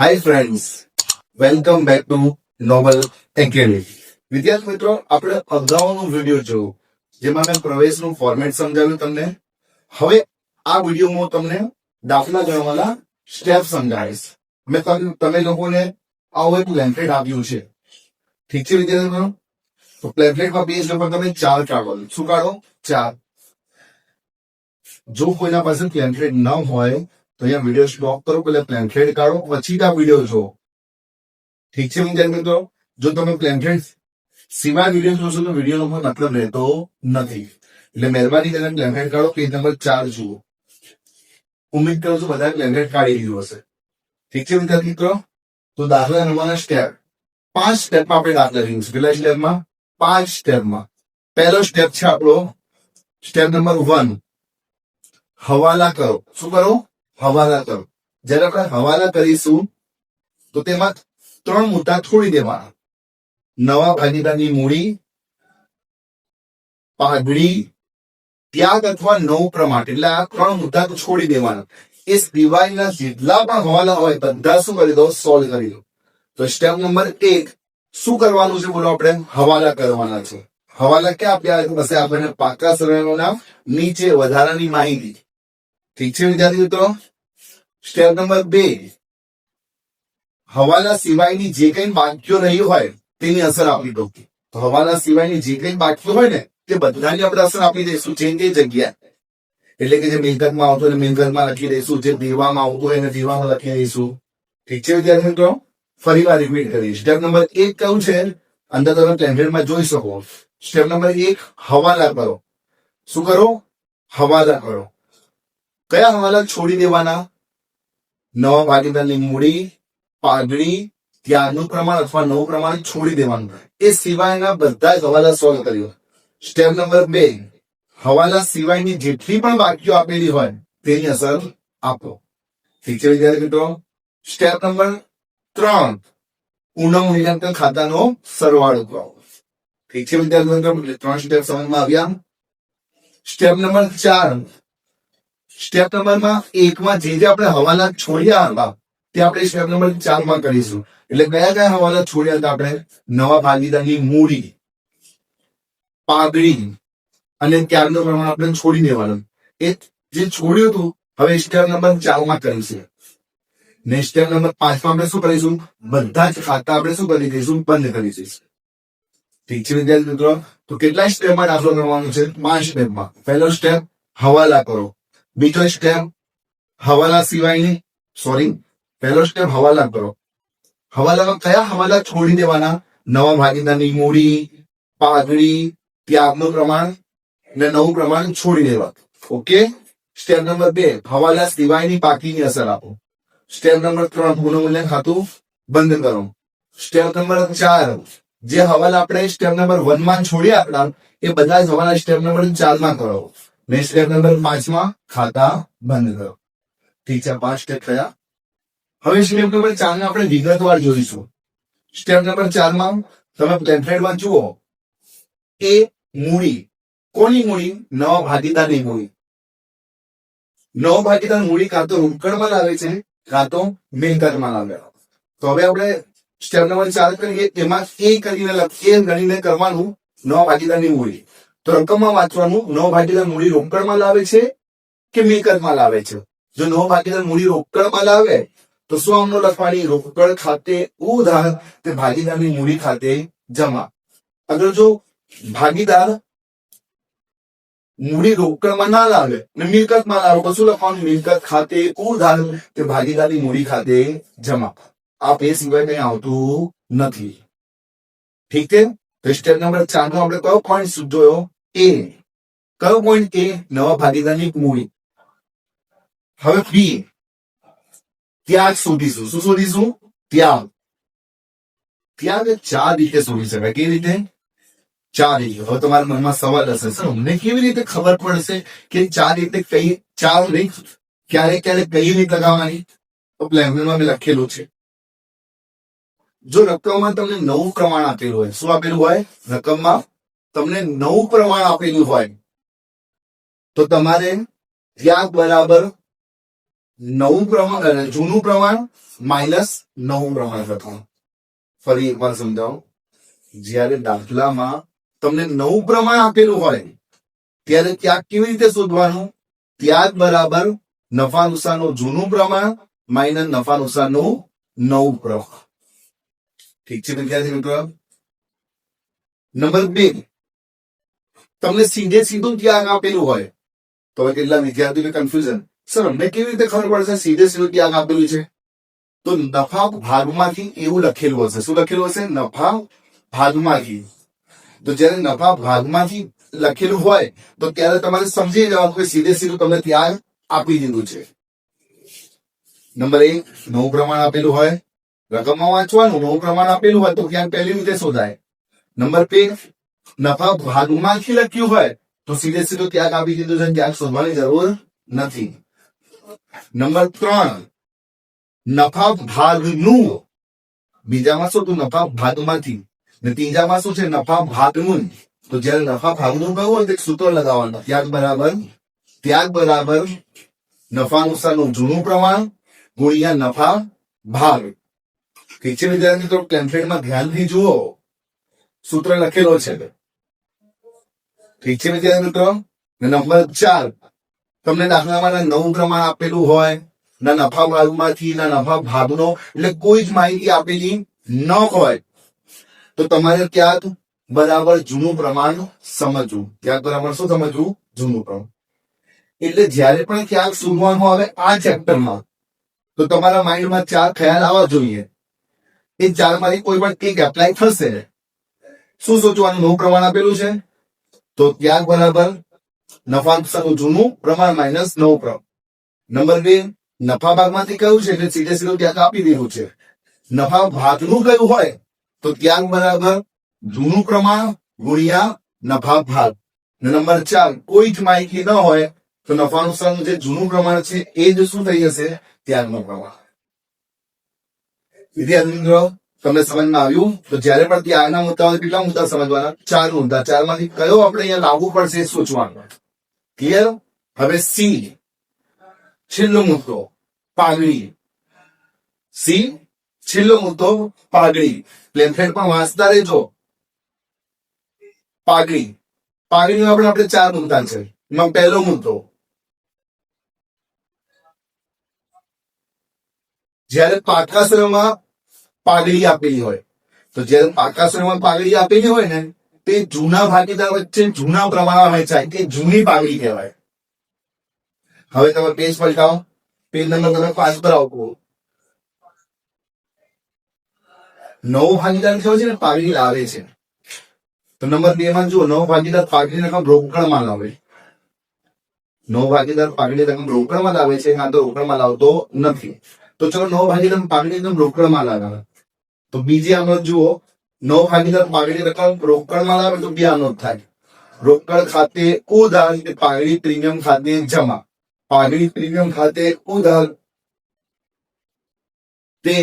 Hi friends welcome back to Novel Academy વિદ્યાર્થી મિત્રો, આપણે અગાઉનો વીડિયો જોયો, જેમાં મેં પ્રવેશનું ફોર્મેટ સમજાવ્યું તમને. હવે આ વિડીયોમાં તમને દાખલા ગણવાના સ્ટેપ સમજાવીશ. મેં તમે લોકોને આવું એક પ્લેમ્પલેટ આપ્યું છે. ઠીક છે વિદ્યાર્થી મિત્રો? તો પ્લેમ્પલેટમાં પેજ નંબર તમે ચાર કાઢો. શું કાઢો? ચાર. જો કોઈના પાસે પ્લેમ્પલેટ ન હોય અહીંયા વીડિયો સ્ટોપ કરો, પેલા પ્લેમ્પલેટ કાઢો, પછી આ વીડિયો જો ઠીક છે વિદ્યાર્થી મિત્રો? જો તમે પ્લેમ્પલેટ સિવાય વીડિયો જોશો તો વિડીયોનો મતલબ રહેતો નથી. એટલે મહેરબાની કરીને પ્લેમ્પલેટ કાઢો પેજ નંબર ચાર જુઓ. ઉમેદ કરું છું બધા પ્લેમ્પલેટ કાઢી લીધું હશે. ઠીક છે વિદ્યાર્થી મિત્રો? તો દાખલા નંબરના સ્ટેપ પાંચ સ્ટેપમાં આપણે દાખલા લઈશું પેલા સ્ટેપમાં પાંચ સ્ટેપમાં પહેલો સ્ટેપ છે આપણો સ્ટેપ નંબર વન હવાલા કરો. શું કરો? હવાલા કરો જ્યારે આપણે હવાલા કરીશું, તો તેમાં ત્રણ મુદ્દા છોડી દેવાના. નવા ભાગીદારની મૂડી પાઘડી ત્યાગ અથવા નવ પ્રમાણ. એટલે આ ત્રણ મુદ્દા તો છોડી દેવાના. એ સિવાયના જેટલા પણ હવાલા હોય, બધા શું કરી દો? સોલ્વ કરી દો. તો સ્ટેપ નંબર એક, શું કરવાનું છે બોલો આપણે? હવાલા કરવાના છે. હવાલા ક્યાં આપ્યા બસ આપણને પાકા સરળનું નામ નીચે વધારાની માહિતી. ઠીક છે વિદ્યાર્થી મિત્રો? સ્ટેપ નંબર બે. હવાલા સિવાયની જે કઈ બાકીઓ રહી હોય, તેની અસર આપી દો. તો હવાલા સિવાયની જે કઈ બાકીઓ હોય ને, તે બધાની આપણે અસર આપી દઈશું. જે તે જગ્યા. એટલે કે જે મિલકતમાં આવતું હોય મિલકતમાં લખી દઈશું. જે દેવામાં આવતું હોય દેવામાં લખી દઈશું. ઠીક છે વિદ્યાર્થી મિત્રો? ફરી વાર રિપીટ કરીશ સ્ટેપ નંબર એક કયું છે? અંદર તમે ટેમ્પલેટમાં જોઈ શકો. સ્ટેપ નંબર એક હવાલા કરો. શું કરો? હવાલા કરો. કયા હવાલા છોડી દેવાના? નવા ભાગીદારની મૂડી પાઘડી ત્યાગનું પ્રમાણ અથવા નવું પ્રમાણ છોડી દેવાનું. એ સિવાયના બધા જ હવાલા સોલ્વ કર્યો. સ્ટેપ નંબર બે. હવાલા સિવાયની જેટલી પણ વાક્યો આપેલી હોય, તેની અસર આપો. ઠીક છે વિદ્યાર્થી મિત્રો? સ્ટેપ નંબર ત્રણ. પુનઃ મૂલ્યાંકન ખાતાનો સરવાળો કરો. ઠીક છે વિદ્યાર્થી મિત્રો? ત્રણ સ્ટેપ સમજમાં આવ્યા. સ્ટેપ નંબર ચાર. સ્ટેપ નંબરમાં એકમાં જે જે આપણે હવાલા છોડ્યા હતા, તે આપણે સ્ટેપ નંબર ચારમાં કરીશું. એટલે કયા કયા હવાલા છોડ્યા હતા આપણે? નવા ભાગીદારની મૂડી, પાઘડી અને ત્યારનું પ્રમાણ આપણે છોડી દેવાનું. એ જે છોડ્યું હતું, હવે સ્ટેપ નંબર ચારમાં કરીશું. ને સ્ટેપ નંબર પાંચમાં આપણે શું કરીશું? બધા જ ખાતા આપણે શું કરી દઈશું? બંધ કરી દઈશું. ઠીક છે વિદ્યાર્થી મિત્રો? તો કેટલા સ્ટેપમાં દાખલો કરવાનો છે? પાંચ સ્ટેપમાં પહેલો સ્ટેપ હવાલા કરો. બીજો સ્ટેપ હવાલા સિવાયની સોરી પહેલો સ્ટેપ હવાલા કરો. હવાલામાં કયા હવાલા છોડી દેવાના? નવા ભાગીદારની મૂડી, પાઘડી, ત્યાગનું પ્રમાણ ને નવું પ્રમાણ છોડી દેવા. ઓકે? સ્ટેપ નંબર બે, હવાલા સિવાયની પાકીની અસર આપો. સ્ટેપ નંબર ત્રણ પુનઃમૂલ્ય ખાતું બંધ કરો. સ્ટેપ નંબર ચાર, જે હવાલા આપણે સ્ટેપ નંબર વનમાં છોડ્યા આપણા, એ બધા જ હવાલા સ્ટેપ નંબર ચારમાં કરો. ને સ્ટેપ નંબર પાંચમાં ખાતા બંધ કરો ઠીક પાંચ સ્ટેપ થયા. હવે સ્ટેપ નંબર ચાર ને આપણે વિગતવાર જોઈશું. સ્ટેપ નંબર ચારમાં તમે પ્લેમ્પલેટમાં જુઓ. એ મૂડી. કોની મૂડી? નવા ભાગીદારની મૂડી. નવ ભાગીદાર મૂડી કાં તો રોકડમાં લાવે છે, કાં તો મિલકતમાં લાવે તો હવે આપણે સ્ટેપ નંબર ચાર કરીએ. એમાં એ કરીને એ ગણીને કરવાનું નવ ભાગીદારની મૂડી. તો રકમમાં વાંચવાનું નવ ભાગીદાર મૂડી રોકડમાં લાવે છે કે મિલકતમાં લાવે છે? જો નવ ભાગીદાર મૂડી રોકડમાં લાવે, તો શું આમનો લખવાની રોકડ ખાતે ઉધાર તે ભાગીદારની મૂડી ખાતે જમા? અગર જો ભાગીદાર મૂડી રોકડમાં ના લાવે ને મિલકતમાં લાવે, તો શું લખવાનું? મિલકત ખાતે ઉધાર તે ભાગીદારની મૂડી ખાતે જમા. આ એ સિવાય કઈ આવતું નથી. ઠીક છે? તો સ્ટેપ નંબર ચાર નો આપણે કયો પોઈન્ટ જોયો એ કયો પોઈન્ટ એ નવા ભાગીદારની મૂડી હવે બી ત્યાગ શોધીશું. શું શોધીશું? ત્યાગ. ત્યાગ ચાર રીતે શોધી શકાય. કેવી રીતે? ચાર રીતે. હવે તમારા મનમાં સવાલ હશે, સર, અમને કેવી રીતે ખબર પડશે કે ચાર રીતે કઈ, ચાર રીત ક્યારે ક્યારે કઈ રીત લગાવવાની? તો પ્લેનમાં મેં લખેલું છે. જો રકમમાં તમને નવું પ્રમાણ આપેલું હોય, શું આપેલું હોય? રકમમાં તમને નવું પ્રમાણ આપેલું હોય, તો તમારે ત્યાં બરાબર નવું પ્રમાણ જૂનું પ્રમાણ માઇનસ નવું પ્રમાણ લખવાનું. ફરી એકવાર સમજાવો. જ્યારે દાખલામાં તમને નવું પ્રમાણ આપેલું હોય, ત્યારે ત્યાં કેવી રીતે શોધવાનું? ત્યાગ બરાબર નફા નુકસાનનું જૂનું પ્રમાણ માઇનસ નફા નુકસાનનું નવું પ્રમાણ. ઠીક છે વિદ્યાર્થી મિત્રો? નંબર બે. તમને સીધે સીધું ત્યાગ આપેલું હોય. તો હવે કેટલા વિદ્યાર્થીઓને કન્ફ્યુઝન સર, અમને કેવી રીતે ખબર પડશે સીધે સીધું ત્યાગ આપેલું છે? તો નફા ભાગમાંથી એવું લખેલું હશે. શું લખેલું હશે? નફા ભાગમાંથી. તો જ્યારે નફા ભાગમાંથી લખેલું હોય, તો ત્યારે તમારે સમજી જવાનું કે સીધે સીધું તમને ત્યાં આપી દીધું છે. નંબર એક, નવું પ્રમાણ આપેલું હોય. રકમમાં વાંચવાનું, નવું પ્રમાણ આપેલું હોય તો ક્યાંક પહેલી રીતે શોધાય. નંબર બે નફા ભાગમાંથી લખ્યું હોય તો સીધે સીધું ત્યાગ આપી દીધું છે ત્યાગ શોધવાની જરૂર નથી નંબર ત્રણ નફા ભાગનું બીજામાં શું તો નફા ભાગમાંથી ને ત્રીજામાં શું છે નફા ભાગનું તો જયારે નફા ભાગનું કહ્યું હોય તો એક સૂત્ર લગાવવાનું ત્યાગ બરાબર ત્યાગ બરાબર નફા નુકસાનનું જૂનું પ્રમાણ ગુણ્યા નફા ભાગ ઠીક છે વિદ્યાર્થી મિત્રો ટેમ્પલેટમાં ધ્યાનથી જુઓ સૂત્ર લખેલો છે ઠીક છે વિદ્યાર્થી મિત્રો? નંબર ચાર. તમને દાખલામાં નવું પ્રમાણ આપેલું હોય, ના નફા ભાગમાંથી ના નફા ભાગનો, એટલે કોઈ જ માહિતી આપેલી ન હોય, તો તમારે ત્યાં બરાબર જૂનું પ્રમાણ સમજવું. ત્યાં બરાબર શું સમજવું? જૂનું પ્રમાણ. એટલે જ્યારે પણ ક્યાંક શોધવાનું આવે આ ચેપ્ટરમાં, તો તમારા માઇન્ડમાં ચાર ખ્યાલ આવવા જોઈએ. એ ચારમાંથી કોઈ પણ એક એપ્લાય થશે. શું સોચવાનું? નવું પ્રમાણ આપેલું છે? તો ત્યાગ બરાબર, નફા નુકસાનનું જૂનું પ્રમાણ માઇનસ નવું પ્રમાણ નંબર બે, નફા ભાગમાંથી કયું છે? એટલે સીધે સીધું ત્યાગ આપી દીધું છે. નફા ભાગનું કયું હોય? તો ત્યાગ બરાબર જૂનું પ્રમાણ ગુણ્યા નફા ભાગ. નંબર ચાર, કોઈ જ માહિતી ન હોય, તો નફા નુકસાનનું જે જૂનું પ્રમાણ છે, એ જ શું થઈ જશે? ત્યાગનું પ્રમાણ. વિદ્યાર્થી મિત્રો તમને સમજમાં આવ્યું? તો જ્યારે પણ ત્યાગના મુદ્દા હોય કેટલા મુદ્દા સમજવાના? ચાર મુદ્દા. ચારમાંથી કયો આપણે અહીંયા લાવવું પડશે એ સોચવાનું. ક્લિયર હવે સી છેલ્લો મુદ્દો, પાઘડી. સી છેલ્લો મુદ્દો, પાઘડી. પ્લેનફેટ પણ વાંચતા રહેજો. પાઘડી. પાઘડીમાં આપણે આપણે ચાર મુદ્દા છે. એમાં પહેલો મુદ્દો. જ્યારે પાકાસુરમાં પાઘડી આપેલી હોય. તો જ્યારે પાકાશ્રમમાં પાઘડી આપેલી હોય ને, તે જૂના ભાગીદાર વચ્ચે જૂના પ્રમાણમાં વહેંચાય તે જૂની પાઘડી કહેવાય. હવે તમે પેજ પલટાવો. પેજ નંબર તમે પાંચ પર આવો નવો ભાગીદાર થયો છે ને? પાઘડી લાવે છે. તો નંબર બે માં જુઓ, નવો ભાગીદાર પાઘડી રકમ રોકડમાં લાવે. નવો ભાગીદાર પાઘડી રકમ રોકડમાં લાવે છે, કાં તો રોકડમાં લાવતો નથી. તો ચલો નવો ભાગીદાર પાઘડી રકમ રોકડમાં લાવે. તો બીજી આનો જુઓ, નવ ભાગીદાર પાઘડી રકમ રોકડમાં લાવે તો બે આનો થાય. રોકડ ખાતે ઉધાર પાઘડી પ્રીમિયમ ખાતે જમા. પાઘડી પ્રીમિયમ ખાતે ઉધાર. તે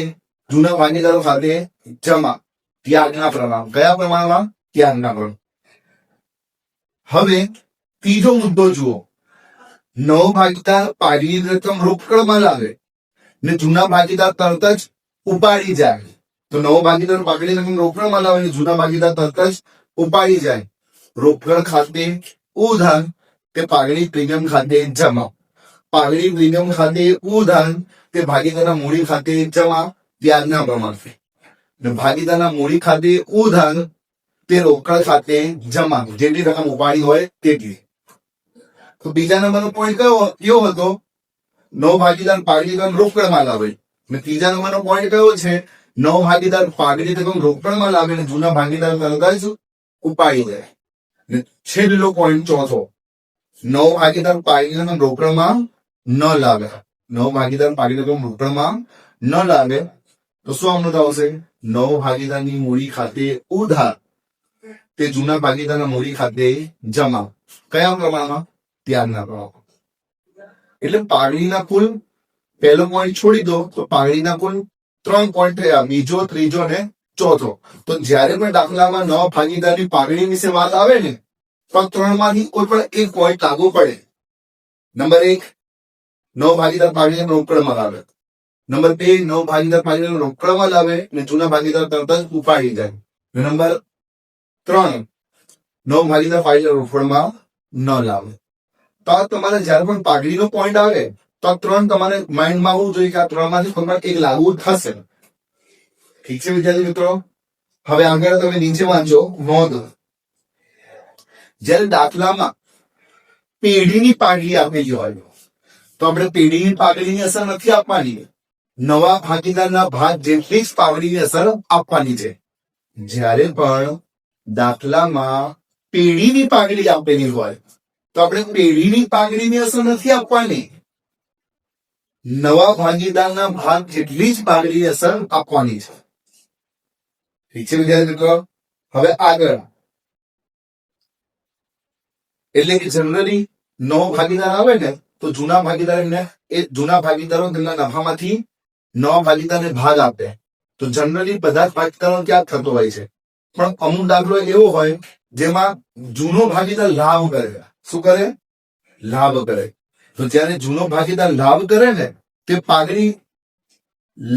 જૂના ભાગીદારો ખાતે જમા. ત્યાગના પ્રમાણ. કયા પ્રમાણમાં? ત્યાગના પ્રમાણ હવે ત્રીજો મુદ્દો જુઓ. નવ ભાગીદાર પાઘડી રકમ રોકડમાં લાવે ને જૂના ભાગીદાર તરત જ ઉપાડી જાય. તો નવો ભાગીદાર પકડી રકમ રોકડમાં લાવે જૂના ભાગીદાર તરત જ ઉપાડી જાય. રોકડ ખાતે ઉધાર કે પાઘડી પ્રીમિયમ ખાતે જમા. પાઘડી પ્રીમિયમ ખાતે ઉધાર કે ભાગીદારના મૂડી ખાતે જમા વ્યાજના પ્રમાણે ને ભાગીદારના મૂડી ખાતે ઉધાર તે રોકડ ખાતે જમા, જેટલી રકમ ઉપાડી હોય તેટલી. તો બીજા નંબરનો પોઈન્ટ કયો કયો હતો? નવ ભાગીદાર રોકડ રોકડમાં લાવે ને ત્રીજા નંબરનો પોઈન્ટ કયો છે? નવ ભાગીદાર પાઘડી રકમ રોકડમાં લાવીને જૂના ભાગીદાર તરત ઉપાડી જાય ને છેલ્લો પોઈન્ટ ચોથો. નવ ભાગીદાર પાઘડી રકમ રોકડમાં ન લાવે. નવ ભાગીદાર પાઘડી રકમ રોકડમાં ન લાવે. તો શું આમનું આવશે? નવ ભાગીદારની મૂડી ખાતે ઉધાર. તે જૂના ભાગીદારના મૂડી ખાતે જમા. કયા પ્રમાણમાં? ત્યારના પ્રમાણમાં. એટલે પાઘડીના કુલ, પહેલો પોઈન્ટ છોડી દો, તો પાઘડીના કુલ ત્રણ પોઈન્ટ થયા બીજો, ત્રીજો ને ચોથો. તો જ્યારે પણ દાખલામાં નવ ભાગીદારની પાઘડી વિશે વાત આવે ને, તો ત્રણમાંથી કોઈ પણ એક પોઈન્ટ લાગુ પડે. નંબર એક, નવ ભાગીદાર પાડીને રોકડમાં લાવે. નંબર બે, નવ ભાગીદાર પાડીને રોકડમાં લાવે અને જૂના ભાગીદાર તરત જ ઉપાડી જાય નંબર ત્રણ, નવ ભાગીદાર પાડીને રોકડમાં ન લાવે. તો તમારે જયારે પણ પાઘડીનો પોઈન્ટ આવે તો આ ત્રણ તમારે માઇન્ડમાં આવવું જોઈએ કે આ ત્રણમાંથી તમારે એક લાગુ થશે ઠીક છે વિદ્યાર્થી મિત્રો હવે આગળ તમે નીચે વાંચો નોંધ જ્યારે દાખલામાં પેઢીની પાઘડી આપેલી હોય તો આપણે પેઢીની પાઘડીની અસર નથી આપવાની નવા ભાગીદારના ભાગ જેટલી જ પાઘડીની અસર આપવાની છે જ્યારે પણ દાખલામાં પેઢીની પાઘડી આપેલી હોય તો આપણે પેઢીની પાઘડીની અસર નથી આપવાની નવા ભાગીદારના ભાગ જેટલી જ પાઘડીની અસર આપવાની છે. ઠીક છે વિદ્યાર્થી મિત્રો? હવે આગળ. એટલે કે જનરલી નવો ભાગીદાર આવે ને, તો જૂના ભાગીદારને એ જૂના ભાગીદારો તેમના નફામાંથી નવા ભાગીદારને ભાગ આપે. તો જનરલી બધા જ ભાગીદારો ત્યાં થતો હોય છે? પણ અમુક દાખલો એવો હોય, જેમાં જૂનો ભાગીદાર લાભ કરે. શું કરે? લાભ કરે. તો જ્યારે જૂનો ભાગીદાર લાભ કરે ને, તે પાઘડી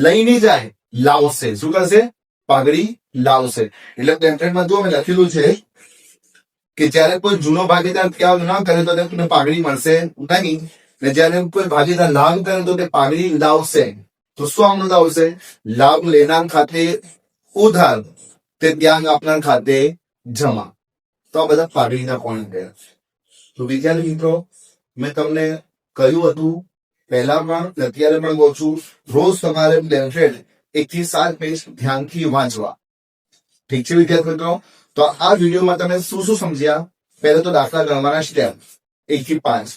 લઈને જાય, લાવશે. શું કરશે? પાઘડી લાવશે. એટલે ટેમ્પલેટમાં જો મેં લખેલું છે કે જ્યારે કોઈ જૂનો ભાગીદાર ત્યાગ ના કરે તો તેને પાઘડી મળશે નહીં. ને જ્યારે કોઈ ભાગીદાર લાભ કરે તો તે પાઘડી લાવશે. તો શું આમનું લાવશે? લાભ લેનાર ખાતે ઉધાર. તે ત્યાગ આપનાર ખાતે જમા. તો આ બધા પાઘડીના કોણ ગયા તો વિદ્યાર્થી મિત્રો, મેં તમને કહ્યું હતું, પહેલા પણ ને અત્યારે પણ કહું છું, રોજ તમારે બેનફિટ એક થી સાત પેજ ધ્યાનથી વાંચવા. ઠીક છે વિદ્યાર્થી મિત્રો? તો આ વિડીયોમાં તમે શું શું સમજ્યા? પહેલા તો દાખલા ગણવાના સ્ટેપ એક થી પાંચ.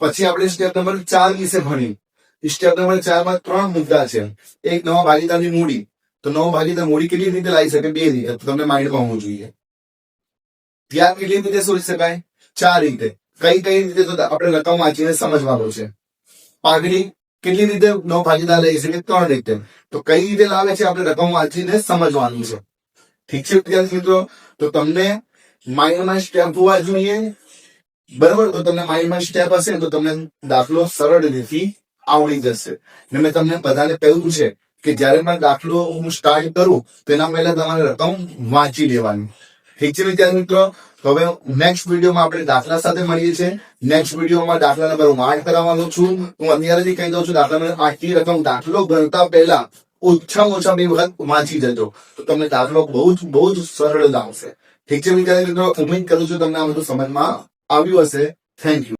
પછી આપણે સ્ટેપ નંબર ચાર વિશે ભણી સ્ટેપ નંબર ચારમાં ત્રણ મુદ્દા છે. એક નવા ભાગીદારની મૂડી. તો નવો ભાગીદાર મૂડી કેટલી રીતે લાવી શકે? બે રીતે. તો તમને માઇન્ડમાં હોવું જોઈએ. ત્યાગ કેટલી રીતે શોધી શકાય? ચાર રીતે. કઈ કઈ રીતે આપણે રકમ વાંચીને સમજવાનું છે? પાઘડી કેટલી રીતે નવો ભાગીદાર લઈ શકે ત્રણ રીતે? તો કઈ રીતે લાવે છે આપણે રકમ વાંચીને સમજવાનું છે? ઠીક છે વિદ્યાર્થી મિત્રો? તો તમને માઇન્ડમાં સ્ટેપ હોવા જોઈએ. બરાબર? તો તમને માઇન્ડમાં સ્ટેપ હશે તો તમને દાખલો સરળ રીતથી આવડી જશે. ને મેં તમને બધાને કહ્યું છે કે જ્યારે પણ દાખલો હું સ્ટાર્ટ કરું તેના પહેલા તમારે રકમ વાંચી લેવાની. ઠીક છે વિદ્યાર્થી મિત્રો? તો હવે નેક્સ્ટ વિડીયોમાં આપણે દાખલા સાથે મળીએ છીએ. નેક્સ્ટ વિડીયોમાં દાખલા નંબર હું આઠ કરાવવાનો છું. હું અત્યારેથી કહી દઉં છું, દાખલા નંબર આખી રકમ દાખલો ભરતા પહેલા ઓછામાં ઓછા બે વખત વાંચી જજો. તો તમને દાખલો બહુ જ બહુ જ સરળ લાવશે ઠીક છે વિદ્યાર્થી મિત્રો? ઉમેદ કરું છું તમને આ બધું સમજમાં આવ્યું હશે. Thank you